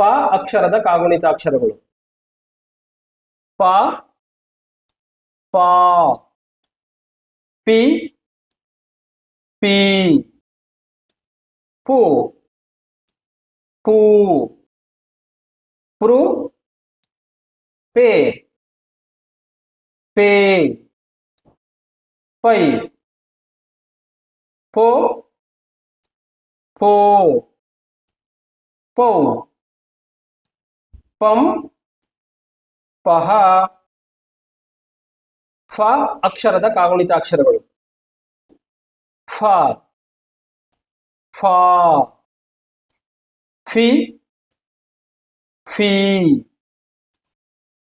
ಪ ಅಕ್ಷರದ ಕಾಗುಣಿತಾಕ್ಷರಗಳು ಪ ಪ ಪಿ ಪಿ ಪು ಪೂ ಪೃ ಪೇ ಪೇ ಪೈ ಪೋ ಪೋ ಪೌ ಪಂ ಪಹ ಫ ಅಕ್ಷರದ ಕಾಗುಣಿತಾಕ್ಷರಗಳು ಫ ಫ ಫಿ ಫಿ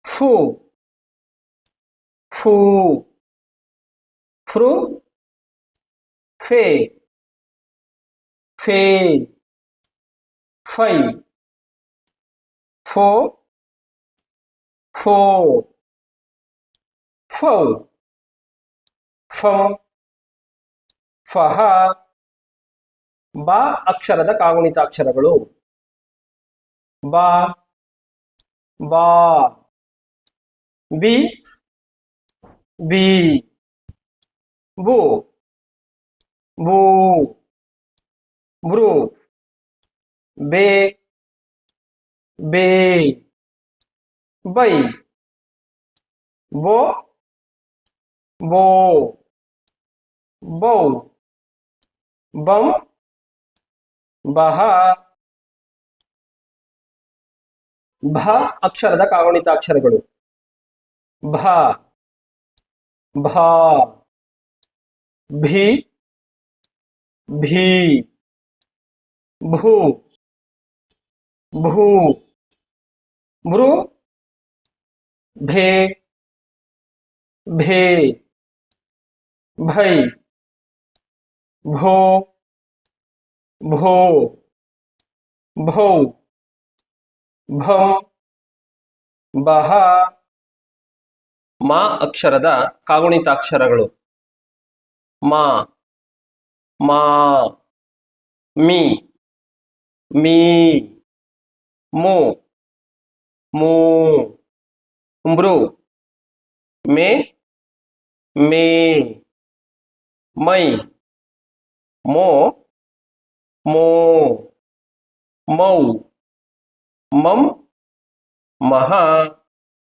ಫು ಫು ಫ್ರು ಫೇ ಫೇ ಫೈ ಫೋ four ಫಂ ಫಹ ಬ ಅಕ್ಷರದ ಕಾಗುಣಿತಾಕ್ಷರಗಳು ಬ ಬಾ ಬಿ ಬಿ ಬು ಬೂ ಬ್ರೂ ಬೇ ಬೇ ಬೈ ಬೋ ಬೋ ಬೌ ಬಂ ಬಹ ಭ ಅಕ್ಷರದ ಕಾಗುಣಿತಾಕ್ಷರಗಳು ಭ ಭ ಭಿ ಭೀ ಭೂ ಭೂ ಭೃ ಭೇ ಭೇ, ಭೈ, ಭೋ ಭೋ, ಭೌ, ಭಂ, ಬಹ, ಮಾ ಅಕ್ಷರದ ಕಾಗುಣಿತಾಕ್ಷರಗಳು. ಮಾ ಮಾ, ಮಿ, ಮೀ, ಮು मो ब्रो मे मे मई मो मो मऊ मम महा